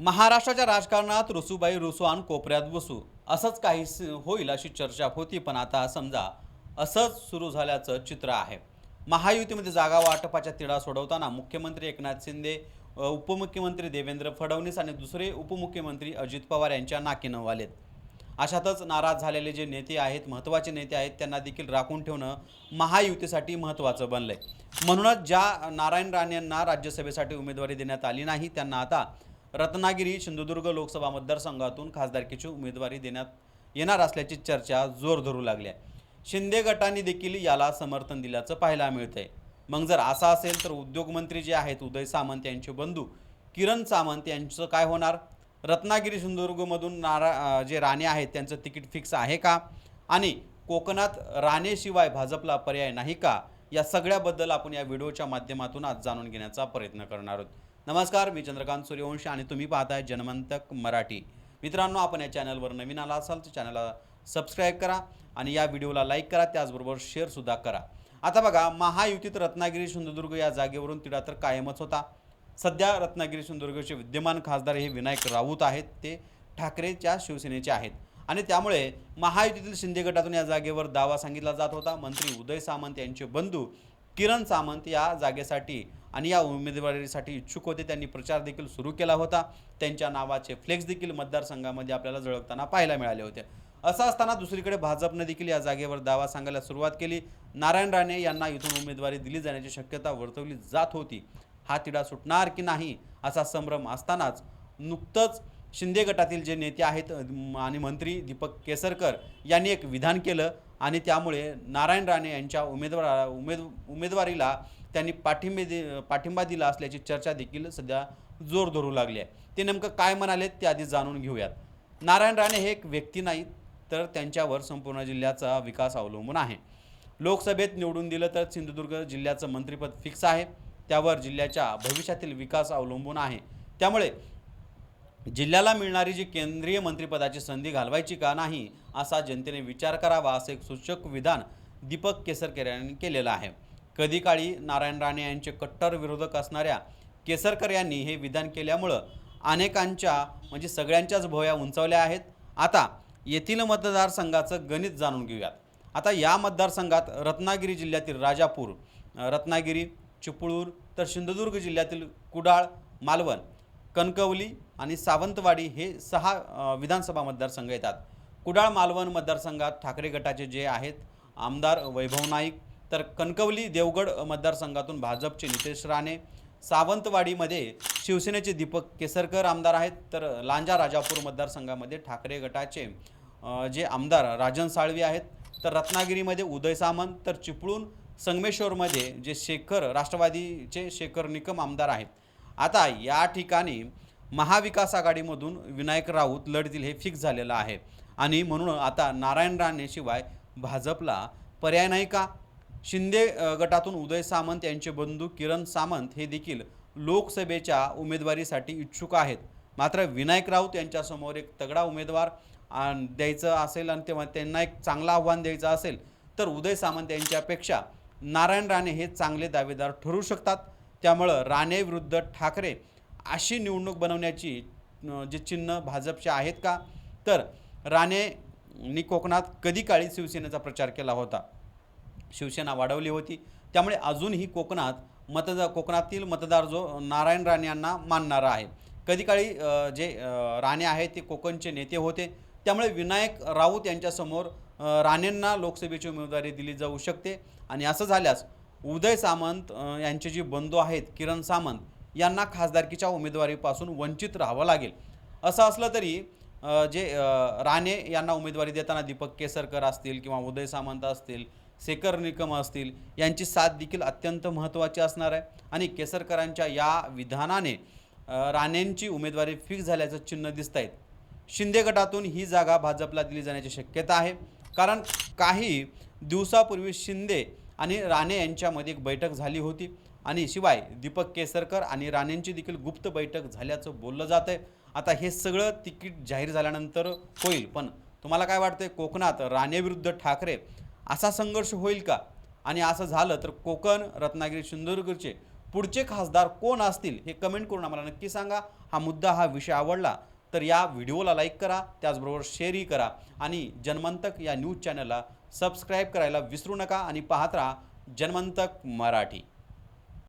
महाराष्ट्राच्या राजकारणात रुसूबाई रुसवान कोपऱ्यात बसू. असंच काही स- होईल अशी चर्चा होती पण आता समजा असंच सुरू झाल्याचं चित्र आहे. महायुतीमध्ये जागा वाटपाच्या तिढा सोडवताना मुख्यमंत्री एकनाथ शिंदे उपमुख्यमंत्री देवेंद्र फडणवीस आणि दुसरे उपमुख्यमंत्री अजित पवार यांच्या नाकीनं वालेत अशातच नाराज झालेले जे नेते आहेत महत्त्वाचे नेते आहेत त्यांना देखील राखून ठेवणं महायुतीसाठी महत्त्वाचं बनलं आहे म्हणूनच ज्या नारायण राणे यांना राज्यसभेसाठी उमेदवारी देण्यात आली नाही त्यांना आता रत्नागिरी सिंधुदुर्ग लोकसभा मतदारसंघातून खासदारकीची उमेदवारी देण्यात येणार असल्याची चर्चा जोर धरू लागली आहे. शिंदे गटाने देखील याला समर्थन दिल्याचं पाहायला मिळतंय. मग जर असं असेल तर उद्योगमंत्री जे आहेत उदय सामंत यांचे बंधू किरण सामंत यांचं काय होणार? रत्नागिरी सिंधुदुर्गमधून नारा जे राणे आहेत त्यांचं तिकीट फिक्स आहे का? आणि कोकणात राणेशिवाय भाजपला पर्याय नाही का? या सगळ्याबद्दल आपण या व्हिडिओच्या माध्यमातून आज जाणून घेण्याचा प्रयत्न करणार आहोत. नमस्कार मी चंद्रकांत सूर्यवंशी आणि तुम्ही पाहताय जनमंतक मराठी. मित्रांनो आपण या चॅनलवर नवीन आला असाल तर चॅनलला सबस्क्राईब करा आणि या व्हिडिओला लाईक करा त्याचबरोबर शेअरसुद्धा करा. आता बघा महायुतीत रत्नागिरी सिंधुदुर्ग या जागेवरून तिढा तर कायमच होता. सध्या रत्नागिरी सिंधुदुर्गचे विद्यमान खासदार हे विनायक राऊत आहेत ते ठाकरेच्या शिवसेनेचे आहेत. आणि त्यामुळे महायुतीतील शिंदे गटातून या जागेवर दावा सांगितला जात होता. मंत्री उदय सामंत यांचे बंधू किरण सामंत या जागेसाठी आणि या उमेदवारीसाठी इच्छुक होते. त्यांनी प्रचार देखील सुरू केला होता. त्यांच्या नावाचे फ्लेक्स देखील मतदारसंघामध्ये आपल्याला झळकताना पाहायला मिळाले होते. असं असताना दुसरीकडे भाजपनं देखील या जागेवर दावा सांगायला सुरुवात केली. नारायण राणे यांना इथून उमेदवारी दिली जाण्याची शक्यता वर्तवली जात होती. हा तिढा सुटणार की नाही असा संभ्रम असतानाच नुकतंच शिंदे गटातील जे नेते आहेत आणि मंत्री दीपक केसरकर यांनी एक विधान केलं आणि त्यामुळे नारायण राणे यांच्या उमेदवारा उमेद उमेदवारीला त्यांनी पाठिंबे दि पाठिंबा दिला असल्याची चर्चा देखील सध्या जोर धरू लागली आहे. ते नेमकं काय म्हणाले ते आधी जाणून घेऊयात. नारायण राणे हे एक व्यक्ती नाहीत तर त्यांच्यावर संपूर्ण जिल्ह्याचा विकास अवलंबून आहे. लोकसभेत निवडून दिलं तर सिंधुदुर्ग जिल्ह्याचं मंत्रिपद फिक्स आहे. त्यावर जिल्ह्याच्या भविष्यातील विकास अवलंबून आहे. त्यामुळे जिल्ह्याला मिळणारी जी केंद्रीय मंत्रिपदाची संधी घालवायची का नाही असा जनतेने विचार करावा असं एक सूचक विधान दीपक केसरकर यांनी केलेलं आहे. कधी काळी नारायण राणे यांचे कट्टर विरोधक असणाऱ्या केसरकर यांनी हे विधान केल्यामुळं अनेकांच्या म्हणजे सगळ्यांच्याच भोया उंचावल्या आहेत. आता येथील मतदारसंघाचं गणित जाणून घेऊयात. आता या मतदारसंघात रत्नागिरी जिल्ह्यातील राजापूर रत्नागिरी चिपळूर तर सिंधुदुर्ग जिल्ह्यातील कुडाळ मालवण कणकवली आणि सावंतवाडी हे सहा विधानसभा मतदारसंघ येतात. कुडाळ मालवण मतदारसंघात ठाकरे गटाचे जे आहेत आमदार वैभव नाईक तर कणकवली देवगड मतदारसंघातून भाजपचे नितेश राणे सावंतवाडीमध्ये शिवसेनेचे दीपक केसरकर आमदार आहेत तर लांजा राजापूर मतदारसंघामध्ये ठाकरे गटाचे जे आमदार राजन साळवी आहेत तर रत्नागिरीमध्ये उदय सामंत तर चिपळूण संगमेश्वरमध्ये जे शेखर राष्ट्रवादीचे शेखर निकम आमदार आहेत. आता या ठिकाणी महाविकास आघाडीमधून विनायक राऊत लढतील हे फिक्स झालेलं आहे. आणि म्हणून आता नारायण राणेशिवाय भाजपला पर्याय नाही का? शिंदे गटातून उदय सामंत यांचे बंधू किरण सामंत हे देखील लोकसभेच्या उमेदवारीसाठी इच्छुक आहेत. मात्र विनायक राऊत यांच्यासमोर एक तगडा उमेदवार द्यायचं असेल आणि तेव्हा त्यांना एक चांगलं आव्हान द्यायचं असेल तर उदय सामंत यांच्यापेक्षा नारायण राणे हे चांगले दावेदार ठरू शकतात. त्यामुळं राणे विरुद्ध ठाकरे अशी निवडणूक बनवण्याची जे चिन्ह भाजपचे आहेत का? तर राणेंनी कोकणात कधी काळी शिवसेनेचा प्रचार केला होता? शिवसेना वाढवली होती. त्यामुळे अजूनही कोकणात मतदार कोकणातील मतदार जो नारायण राणे यांना मानणारा आहे. कधी काळी जे राणे आहेत ते कोकणचे नेते होते. त्यामुळे विनायक राऊत यांच्यासमोर राणेंना लोकसभेची उमेदवारी दिली जाऊ शकते. आणि असं झाल्यास उदय सामंत यांचे जे बंधू आहेत किरण सामंत यांना खासदारकीच्या उमेदवारीपासून वंचित राहावं लागेल. असं असलं तरी जे राणे यांना उमेदवारी देताना दीपक केसरकर असतील किंवा उदय सामंत असतील सेकर निकम असतील यांची साथ देखील अत्यंत महत्त्वाची असणार आहे. आणि केसरकरांच्या या विधानाने राणेंची उमेदवारी फिक्स झाल्याचं चिन्ह दिसत आहेत शिंदे गटातून ही जागा भाजपला दिली जाण्याची शक्यता आहे. कारण काही दिवसापूर्वी शिंदे आणि राणे यांच्यामध्ये एक बैठक झाली होती. आणि शिवाय दीपक केसरकर आणि राणेंची देखील गुप्त बैठक झाल्याचं बोललं जात आहे आता हे सगळं तिकीट जाहीर झाल्यानंतर होईल पण तुम्हाला काय वाटतंय कोकणात राणेविरुद्ध ठाकरे असा संघर्ष होईल का? आणि असं झालं तर कोकण रत्नागिरी सिंधुदुर्गचे पुढचे खासदार कोण असतील हे कमेंट करून आम्हाला नक्की सांगा. हा मुद्दा हा विषय आवडला तर या व्हिडिओला लाईक करा त्याचबरोबर शेअरही करा. आणि जन्मांतक या न्यूज चॅनलला सबस्क्राईब करायला विसरू नका आणि पाहत राहा जन्मंतक मराठी.